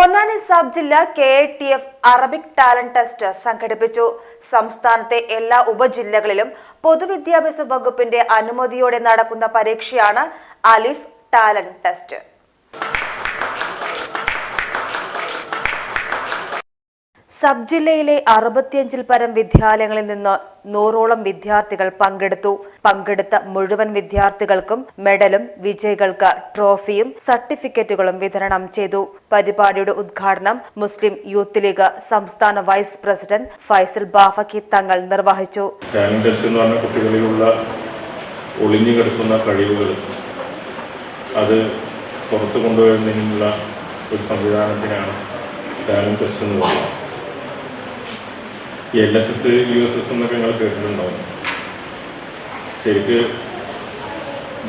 Ponnani sub ജില്ല K T F Arabic talent test സംഘടിപ്പിച്ചു. സംസ്ഥാനത്തെ എല്ലാ ഉപജില്ലകളിലും പൊതുവിദ്യാഭ്യാസ വകുപ്പിന്റെ അനുമതിയോടെ നടക്കുന്ന പരീക്ഷയാണ് അലിഫ് ടാലന്റ് ടെസ്റ്റ്. സബ് ജില്ലയിലെ അറുപത്തിയഞ്ചിൽ പരം വിദ്യാലയങ്ങളിൽ നിന്ന് നൂറോളം വിദ്യാർത്ഥികൾ പങ്കെടുത്തു. പങ്കെടുത്ത മുഴുവൻ വിദ്യാർത്ഥികൾക്കും മെഡലും വിജയികൾക്ക് ട്രോഫിയും സർട്ടിഫിക്കറ്റുകളും വിതരണം ചെയ്തു. പരിപാടിയുടെ ഉദ്ഘാടനം മുസ്ലിം യൂത്ത് ലീഗ് സംസ്ഥാന വൈസ് പ്രസിഡന്റ് ഫൈസൽ ബാഫക്കി തങ്ങൾ നിർവഹിച്ചു. കുട്ടികളിലുള്ള ഒളിഞ്ഞു കിടക്കുന്ന കഴിവുകൾ അത് പുറത്തു കൊണ്ടുവരുന്നതിനുള്ള ഒരു സംവിധാനത്തിനാണ് ടാലന്റ് ടെസ്റ്റ് എന്ന് പറയുന്നത്. L S S U S S എന്നൊക്കെ നിങ്ങൾ കേട്ടിട്ടുണ്ടാവും. ശരിക്ക്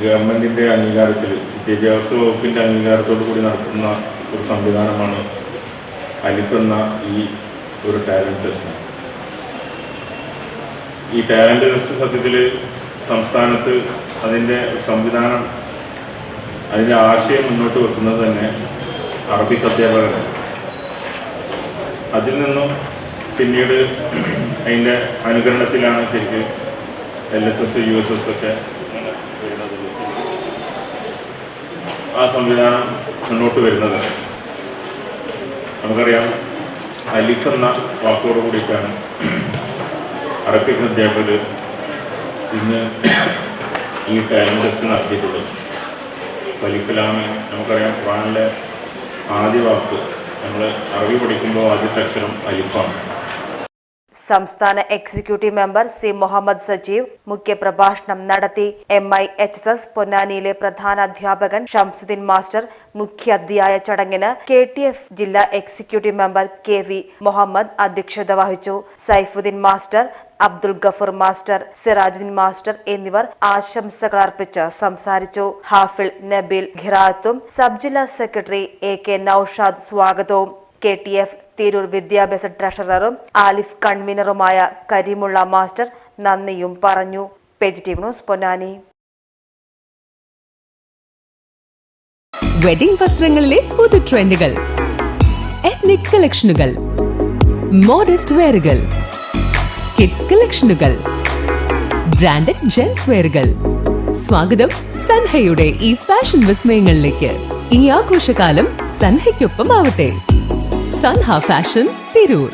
ഗവൺമെന്റിന്റെ അംഗീകാരത്തിൽ വിദ്യാഭ്യാസ വകുപ്പിന്റെ അംഗീകാരത്തോടു കൂടി നടത്തുന്ന ഒരു സംവിധാനമാണ് അലിപ്പെന്ന ഈ ഒരു ടാലന്റ് ടെസ്റ്റ് ഈ ടാലന്റ് ടെസ്റ്റ് സത്യത്തിൽ സംസ്ഥാനത്ത് അതിന്റെ സംവിധാനം അതിന്റെ ആശയം മുന്നോട്ട് വെക്കുന്നത് തന്നെ അറബിക് അധ്യാപകരാണ്. അതിൽ നിന്നും പിന്നീട് അതിന്റെ അനുകരണത്തിലാണ് ശരിക്കും L S S U S S ഒക്കെ ആ സംവിധാനം മുന്നോട്ട് വരുന്നത്. നമുക്കറിയാം അലിഫ് എന്ന വാക്കോട് കൂടിയിട്ടാണ് അറബിക് അധ്യാപകർ ഇന്ന് ഈ ടാലന്റ് ടെസ്റ്റ് നടത്തിയിട്ടുള്ളത്. വലിക്കലാമ് നമുക്കറിയാം ഖുറാനിലെ ആദ്യ വാക്ക്. നമ്മൾ അറബി പഠിക്കുമ്പോൾ ആദ്യത്തെ അക്ഷരം അലിഫാണ്. സംസ്ഥാന executive member C Muhammad Sajeev മുഖ്യപ്രഭാഷണം നടത്തി. എം ഐ എച്ച് എസ് പൊന്നാനിയിലെ പ്രധാന അധ്യാപകൻ ഷംസുദ്ദീൻ മാസ്റ്റർ മുഖ്യാധ്യായ ചടങ്ങിന് കെ ടി എഫ് ജില്ലാ executive member K V Muhammad അധ്യക്ഷത വഹിച്ചു. Saifuddin master Abdul Gafoor master Sirajuddin master എന്നിവർ ആശംസകൾ അർപ്പിച്ച് സംസാരിച്ചു. ഹാഫിൾ നബീൽ ഖിറാത്തും സബ് ജില്ലാ സെക്രട്ടറി എ കെ നൌഷാദ് സ്വാഗതവും. കെ ടി എഫ് തിരൂർ വിദ്യാഭ്യാസ ട്രഷററും ആലിഫ് കൺവീനറുമായ കരീമുള്ള മാസ്റ്റർ നന്ദിയും പറഞ്ഞു. Positive news Ponnani. വെഡിംഗ് വസ്ത്രങ്ങളിലെ പുതു ട്രെൻഡുകൾ എത്നിക് കളക്ഷനുകൾ മോഡസ്റ്റ് വെയറുകൾ കിഡ്സ് കളക്ഷനുകൾ ബ്രാൻഡഡ് ജെൻസ് വെയറുകൾ സ്വാഗതം സൻഹയുടെ ഈ ഫാഷൻ വിസ്മയങ്ങളിലേക്ക്. ഈ ആഘോഷകാലം സൻഹയ്ക്കൊപ്പം ആവട്ടെ സൻഹ ഫാഷൻ തിരൂർ